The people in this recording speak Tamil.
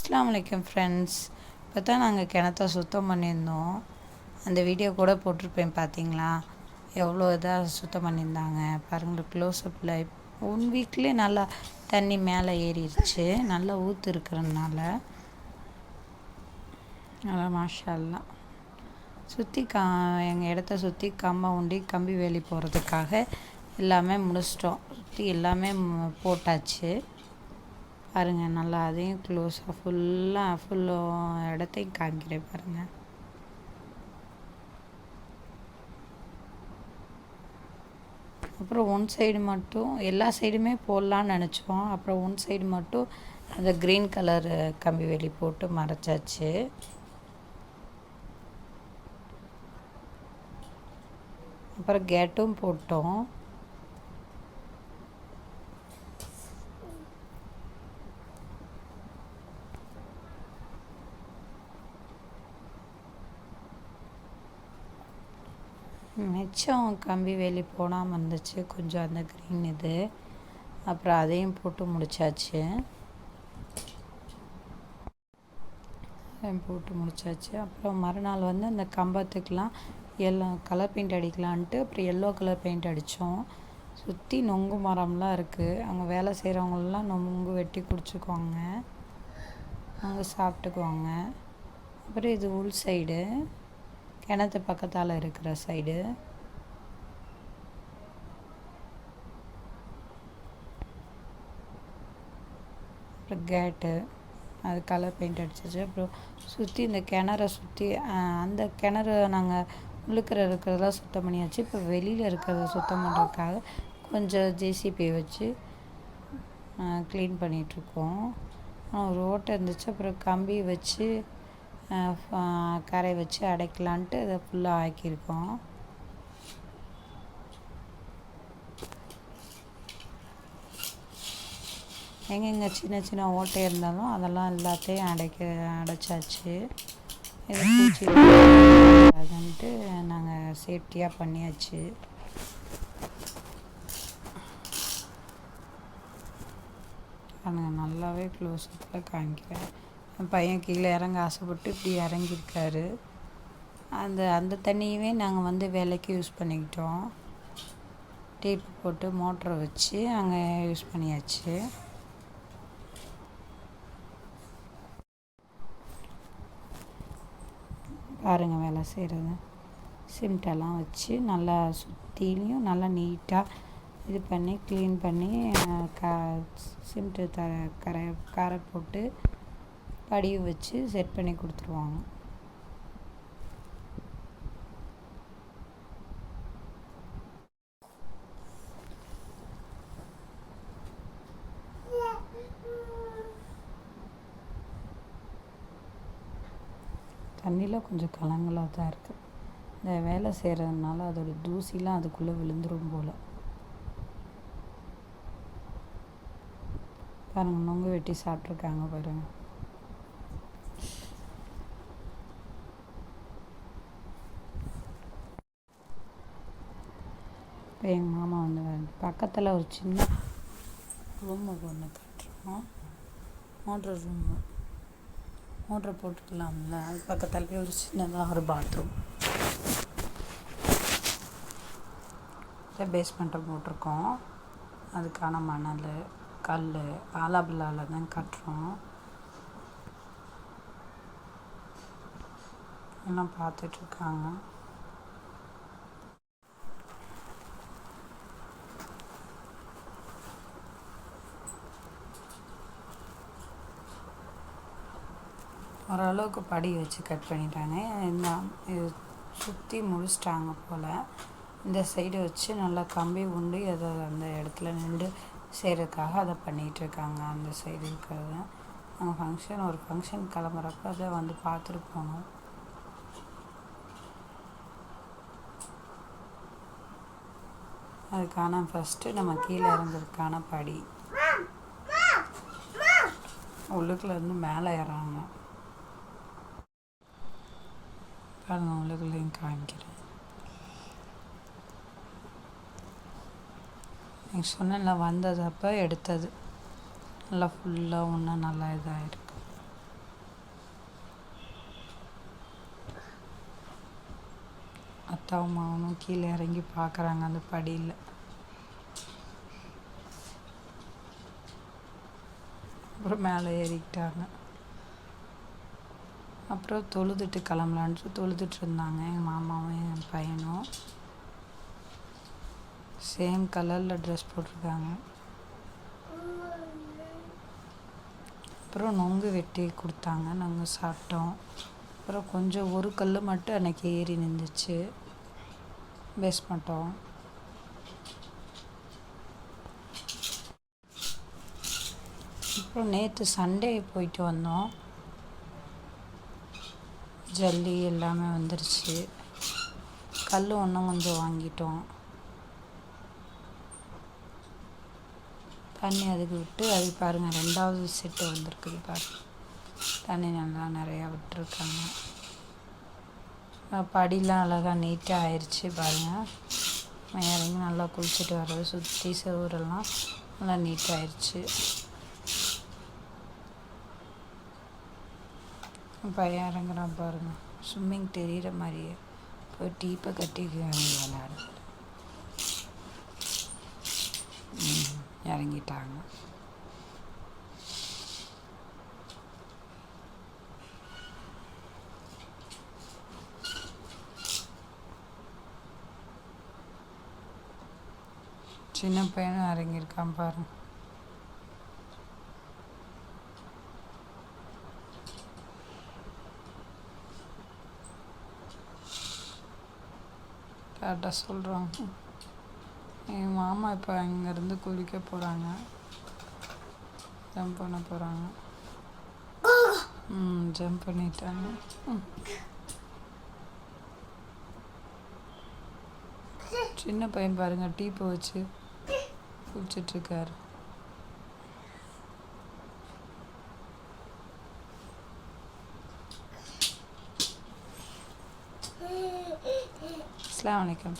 அஸ்லாம் வலைக்கம் ஃப்ரெண்ட்ஸ் இப்போ தான் நாங்கள் கிணத்த சுத்தம் பண்ணியிருந்தோம். அந்த வீடியோ கூட போட்டிருப்பேன் பார்த்தீங்களா எவ்வளோ இதாக சுத்தம் பண்ணியிருந்தாங்க. பாருங்கள் க்ளோஸ்அப்பில் ஒன் வீக்லேயே நல்லா தண்ணி மேலே ஏறிடுச்சு. நல்லா ஊற்று இருக்கிறதுனால நல்லா மாஷா சுற்றி கா எங்கள் இடத்த சுற்றி கம்பம் உண்டி கம்பி வேலி போகிறதுக்காக எல்லாமே முடிச்சிட்டோம். சுற்றி எல்லாமே போட்டாச்சு. பாருங்கள் நல்லா அதையும் க்ளோஸாக ஃபுல்லாக ஃபுல்லோ இடத்தையும் காமிக்கிறேன் பாருங்கள் அப்புறம் ஒன் சைடு மட்டும் எல்லா சைடுமே போடலான்னு நினச்சோம். அப்புறம் ஒன் சைடு மட்டும் அந்த க்ரீன் கலர் கம்பி வேலி போட்டு மறைச்சாச்சு. அப்புறம் கேட்டும் போட்டோம். மிச்சம் கம்பி வேலி போடாமல் இருந்துச்சு. கொஞ்சம் அந்த க்ரீன் இது. அப்புறம் அதையும் போட்டு முடிச்சாச்சு. போட்டு முடிச்சாச்சு. அப்புறம் மறுநாள் வந்து அந்த கம்பத்துக்கெலாம் எல்லோ கலர் பெயிண்ட் அடிக்கலான்ட்டு அப்புறம் எல்லோ கலர் பெயிண்ட் அடித்தோம் சுற்றி நொங்கு மரம்லாம் இருக்குது அங்கே வேலை செய்கிறவங்களெலாம் நொங்கு வெட்டி குடிச்சுக்குவாங்க. அவங்க சாப்பிட்டுக்குவாங்க. அப்புறம் இது உள் சைடு கிணத்து பக்கத்தால் இருக்கிற சைடு அப்புறம் கேட்டு அது கலர் பெயிண்ட் அடிச்சிச்சு. அப்புறம் சுற்றி இந்த கிணற சுற்றி அந்த கிணறு நாங்கள் உள்ளுக்கிற இருக்கிறதெல்லாம் சுத்தம் பண்ணியாச்சு. இப்போ வெளியில் இருக்கிறத சுத்தம் பண்ணுறதுக்காக கொஞ்சம் ஜேசிபி வச்சு க்ளீன் பண்ணிகிட்ருக்கோம் ரோட்டை ஓட்டை இருந்துச்சு. அப்புறம் கம்பி வச்சு கரை வச்சு அடைக்கலான்ட்டு அதை ஃபுல்லாக ஆக்கியிருக்கோம். எங்கெங்கே சின்ன சின்ன ஓட்டை இருந்தாலும் அதெல்லாம் எல்லாத்தையும் அடைக்க அடைச்சாச்சு. இது பூச்சி அதுன்ட்டு நாங்கள் சேஃப்டியாக பண்ணியாச்சு. பாருங்க நல்லாவே க்ளோஸ் அப்பில் காமிக்கிறேன். என் பையன் கீழே இறங்க ஆசைப்பட்டு இப்படி இறங்கியிருக்காரு. அந்த அந்த தண்ணியவே நாங்கள் வந்து வேலைக்கு யூஸ் பண்ணிக்கிட்டோம். டேப் போட்டு மோட்டரை வச்சு அங்கே யூஸ் பண்ணியாச்சு. பாருங்க வேலை செய்கிறது சிம்டெல்லாம் வச்சு நல்லா சுற்றிலையும் நல்லா நீட்டாக இது பண்ணி க்ளீன் பண்ணி க சிம்ட்டு த கரை காரை போட்டு படிவு வச்சு செட் பண்ணி கொடுத்துருவாங்க. தண்ணியில் கொஞ்சம் கலங்கலாக தான் இருக்குது இந்த வேலை செய்கிறதுனால அதோட தூசிலாம் அதுக்குள்ளே விழுந்துடும் போல். பாருங்க நொங்கு வெட்டி சாப்பிட்ருக்காங்க பாருங்கள் இப்போ எங்கள் மாமா வந்து பக்கத்தில் ஒரு சின்ன ரூமுக்கு ஒன்று கட்டுறோம் மோட்ரு ரூமு மோட்ரு போட்டுக்கலாம்ல. அது பக்கத்துலேயே ஒரு சின்னதாக ஒரு பாத்ரூம் பேஸ்மெண்ட்டை போட்டிருக்கோம். அதுக்கான மணல் கல் ஆலாபில்லால தான் கட்டுறோம். எல்லாம் பார்த்துட்ருக்காங்க ஓரளவுக்கு படி வச்சு கட் பண்ணிட்டாங்க. இந்த இது சுற்றி முடிச்சிட்டாங்க போல். இந்த சைடு வச்சு நல்லா கம்பி உண்டு அதை அந்த இடத்துல நின்று செய்கிறதுக்காக அதை பண்ணிகிட்ருக்காங்க அந்த சைடு இருக்கிறத. நாங்கள் ஃபங்க்ஷன் ஒரு ஃபங்க்ஷன் கிளம்புறப்ப அதை வந்து பார்த்துட்டு போனோம் அதுக்கான ஃபஸ்ட்டு நம்ம கீழே இறங்குறதுக்கான படி. உள்ளுக்குள்ளேருந்து மேலே ஏறாங்க കാണുന്നവരുകളെയും காமிக்கிறேன். நீங்கள் சொன்னேன்ல வந்தது அப்போ எடுத்தது. நல்லா ஃபுல்லாக ஒன்றா நல்லா இதாகிருக்கு அத்தாவும் மாவனும் கீழே இறங்கி பார்க்குறாங்க அந்த படியில். அப்புறம் மேலே ஏறிக்கிட்டாங்க. அப்புறம் தொழுதுட்டு கிளம்பலான்ட்டு தொழுதுட்டு இருந்தாங்க. எங்கள் மாமாவும் என் பையனும். சேம் கலரில் ட்ரெஸ் போட்டிருக்காங்க. அப்புறம் நொங்கு வெட்டி கொடுத்தாங்க. நாங்கள் சாப்பிட்டோம். அப்புறம் கொஞ்சம் ஒரு கல் மட்டும் அன்றைக்கி ஏறி நின்றுச்சு. பேஸ் மாட்டோம். அப்புறம் நேற்று சண்டே போயிட்டு வந்தோம். ஜல்லி எல்லாமே வந்துருச்சு. கல் ஒன்றும் கொஞ்சம் வாங்கிட்டோம். தண்ணி அதுக்கு விட்டு அது பாருங்கள் ரெண்டாவது செட்டு வந்திருக்குது பாருங்க தண்ணி நல்லா நிறையா விட்டுருக்காங்க. படிலாம் அழகாக நீட்டாக ஆயிடுச்சு பாருங்கள் இறங்கி நல்லா குளிச்சுட்டு வர்றது சுற்றி செவரெல்லாம் நல்லா நீட்டாகிடுச்சு பையன் இறங்குறான் பாருங்க. ஸ்விம்மிங் தெரிகிற மாதிரியே. போய் டீப்பை கட்டி விளையாடு இறங்கிட்டாங்க. சின்ன பையனும் இறங்கியிருக்கான் பாருங்க. கரெக்டாக சொல்கிறாங்க என் மாமா இப்போ அங்கேருந்து குளிக்க போகிறாங்க ஜம்ப் பண்ண போகிறாங்க ம் ஜம்ப் பண்ணிட்டாங்க ம். சின்ன பையன் பாருங்கள் டீப்பை வச்சு குளிச்சிட்ருக்காரு அஸ்லாம் வலைக்கம்